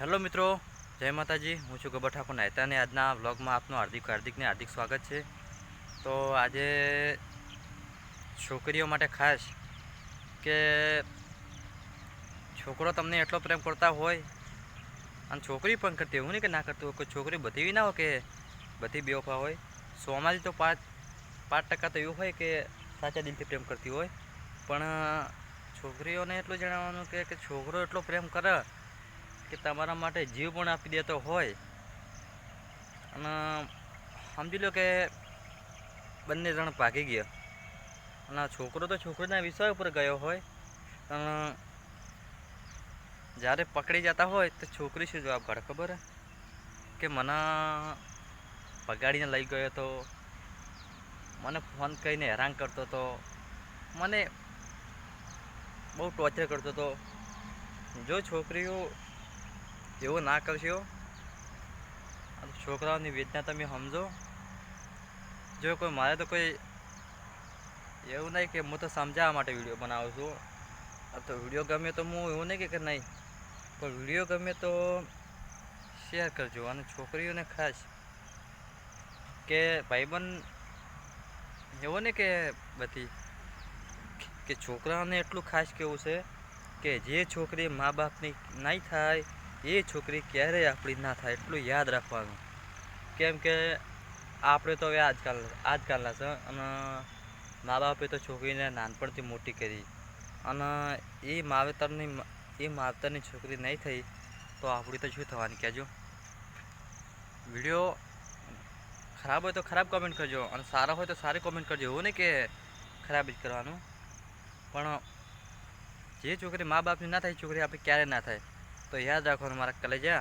Hello મિત્રો, જય માતાજી. હું છું ગબર ઠાકોર નાયતા અને આજના વ્લોગમાં આપનું હાર્દિક હાર્દિકને હાર્દિક સ્વાગત છે. તો આજે છોકરીઓ માટે ખાસ કે છોકરો તમને એટલો પ્રેમ કરતા હોય, અને છોકરી પણ કરતી હોય, એવું નહીં કે ના કરતી હોય, કોઈ છોકરી બધી ના હોય કે બધી બેવફા હોય. સોમાંથી તો પાંચ પાંચ ટકા તો એવું હોય કે સાચા દિલથી પ્રેમ કરતી હોય. પણ છોકરીઓને એટલું જણાવવાનું કે કે છોકરો એટલો પ્રેમ કરે કે તમારા માટે જીવ પણ આપી દેતો હોય. અને સમજી લો કે બંને જણ ભાગી ગયા. અને છોકરો તો છોકરીના વિષય ઉપર ગયો હોય. અને જ્યારે પકડી જતા હોય તો છોકરી શું જવાબ કાઢે ખબર? કે મને પગાડીને લઈ ગયો તો, મને ફોન કરીને હેરાન કરતો હતો મને બહુ ટોર્ચર કરતો હતો જો છોકરીઓ એવું ના કરશો? છોકરાઓની વેદના તમે સમજો. જો કોઈ મારે તો કોઈ એવું નહીં કે હું તો સમજાવવા માટે વીડિયો બનાવું છું. આ તો વીડિયો ગમે તો હું એવું નહીં કે નહીં, પણ વીડિયો ગમે તો શેર કરજો અને છોકરીઓને ખાસ કે ભાઈબંધ એવો ને કે બધી કે છોકરાઓને એટલું ખાસ કેવું છે કે જે છોકરી મા બાપની નહીં થાય એ છોકરી ક્યારેય આપણી ના થાય એટલું યાદ રાખવાનું. કેમ કે આપણે તો હવે આજકાલ, આજકાલના છે અને મા બાપે તો છોકરીને નાનપણથી મોટી કરી. અને એ માવતરની એ માવતરની છોકરી નહીં થઈ તો આપણી તો શું થવાની કહેજો? વીડિયો ખરાબ હોય તો ખરાબ કોમેન્ટ કરજો અને સારા હોય તો સારી કોમેન્ટ કરજો. એવું નહીં કે ખરાબ જ કરવાનું. પણ જે છોકરી મા બાપની ના થાય છોકરી આપણે ક્યારે ના થાય. તો યાદ રાખવાનું મારા કલેજા